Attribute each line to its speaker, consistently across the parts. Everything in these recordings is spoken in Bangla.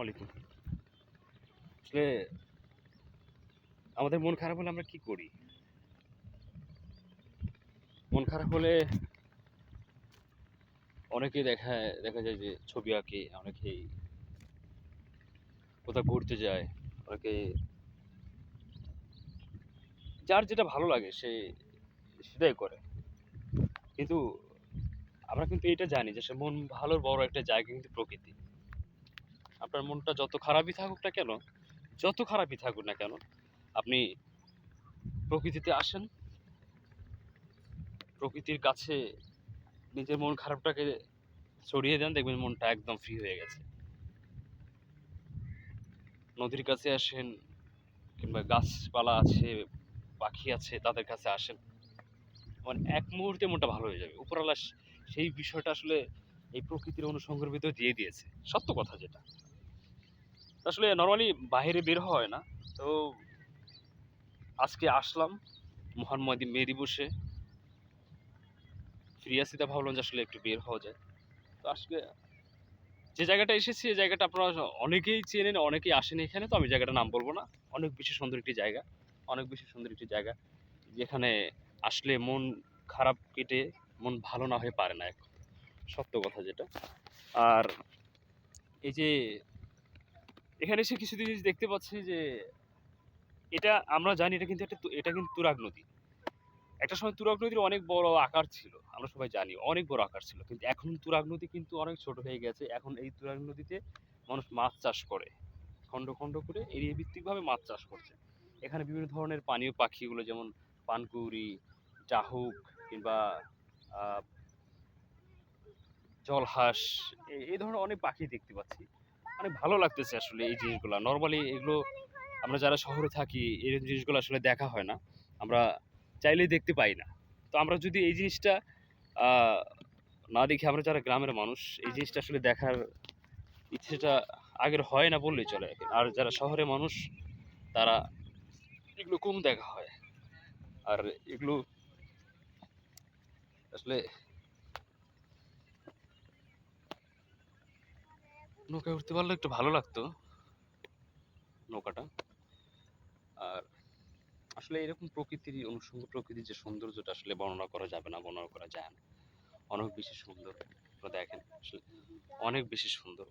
Speaker 1: আলাইকুম। আসলে আমাদের মন খারাপ হলে আমরা কি করি? মন খারাপ হলে অনেকেই দেখা দেখা যায় যে ছবি আঁকে, অনেকেই কোথাও ঘুরতে যায়, অনেকে যার যেটা ভালো লাগে সে, সেটাই করে। কিন্তু আমরা কিন্তু এটা জানি যে সে মন ভালোর বড় একটা জায়গা কিন্তু প্রকৃতি। আপনার মনটা যত খারাপই থাকুক না কেন, যত খারাপই থাকুক না কেন, আপনি প্রকৃতিতে আসেন। প্রকৃতির কাছে নিজের মন খারাপটাকে ছড়িয়ে দেন, দেখবেন মনটা একদম ফ্রি হয়ে গেছে। নদীর কাছে আসেন কিংবা গাছপালা আছে, পাখি আছে, তাদের কাছে আসেন। মানে এক মুহূর্তে মনটা ভালো হয়ে যাবে। উপরওয়ালা সেই বিষয়টা আসলে এই প্রকৃতির অনুসঙ্গের ভিতর দিয়ে দিয়েছে। সত্য কথা যেটা। আসলে নর্মালি বাইরে বের হয় না। তো আজকে আসলাম মহান মে দিবসে ফ্রি আছি তা ভাবলাম যে আসলে একটু বের হওয়া যায়। তো আসলে যে জায়গাটা এসেছি, এই জায়গাটা আপনারা অনেকেই চেনেন, অনেকেই আসেন এখানে, তো আমি জায়গাটার নাম বলব না। অনেক বেশি সুন্দর একটি জায়গা, অনেক বেশি সুন্দর একটি জায়গা, যেখানে আসলে মন খারাপ কেটে মন ভালো না হয়ে পারে না এক। সত্য কথা যেটা। আর এই যে এখানে এসে কিছু জিনিস দেখতে পাচ্ছি যে, এটা আমরা জানি এটা কিন্তু একটা এটা কিন্তু তুরাগ নদী। একটা সময় তুরাগ নদীর অনেক বড় আকার ছিল, আমরা সবাই জানি, অনেক বড় আকার ছিল। কিন্তু এখন তুরাগ নদী কিন্তু অনেক ছোট হয়ে গেছে। এখন এই তুরাগ নদীতে মানুষ মাছ চাষ করে, খণ্ড খণ্ড করে এরিয়া ভিত্তিকভাবে মাছ চাষ করছে। এখানে বিভিন্ন ধরনের পানীয় পাখিগুলো যেমন পানকুড়ি, ডাহুক কিংবা জলহাঁস এই ধরনের অনেক পাখি দেখতে পাচ্ছি। অনেক ভালো লাগতেছে আসলে এই জিনিসগুলো। নর্মালি এগুলো আমরা যারা শহরে থাকি, এই জিনিসগুলো আসলে দেখা হয় না। আমরা চাইলেই দেখতে পাই না। তো আমরা যদি এই জিনিসটা না দেখে আমরা যারা গ্রামের মানুষ, এই জিনিসটা আসলে দেখার ইচ্ছেটা আগের হয় না বললেই চলে আর যারা শহরে মানুষ, তারা এগুলো কম দেখা হয়। আর এগুলো আসলে নৌকায় উঠতে পারলে একটু ভালো লাগতো, নৌকাটা। আর আসলে এরকম প্রকৃতির অনুষঙ্গ প্রকৃতির যে সৌন্দর্যটা আসলে বর্ণনা করা যাবে না, বর্ণনা করা যায় না। অনেক বেশি সুন্দর। আপনারা দেখেন, আসলে অনেক বেশি সুন্দর।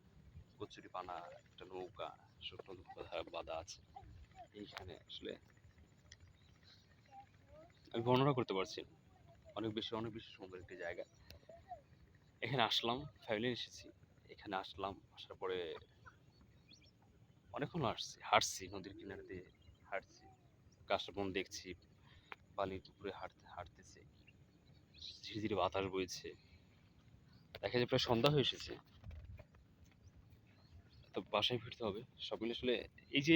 Speaker 1: কচুরি পানা একটা নৌকা, শুকনো বাঁধা আছে। এইখানে আসলে আমি বর্ণনা করতে পারছি অনেক বেশি অনেক বেশি সুন্দর একটি জায়গা। এখানে আসলাম ফ্যামিলি এসেছি। এখানে আসলাম, আসার পরে অনেকক্ষণ আসছি হাঁটছি, নদীর কিনারে দিয়ে হাঁটছি। কাশবন বন দেখছি পানির পুকুরে হাঁটতে, হাঁটতেছে। ধীরে ধীরে বাতাস বইছে। দেখা যায় প্রায় সন্ধ্যা হয়ে এসেছে। তো বাসায় ফিরতে হবে। সব মিলে আসলে এই যে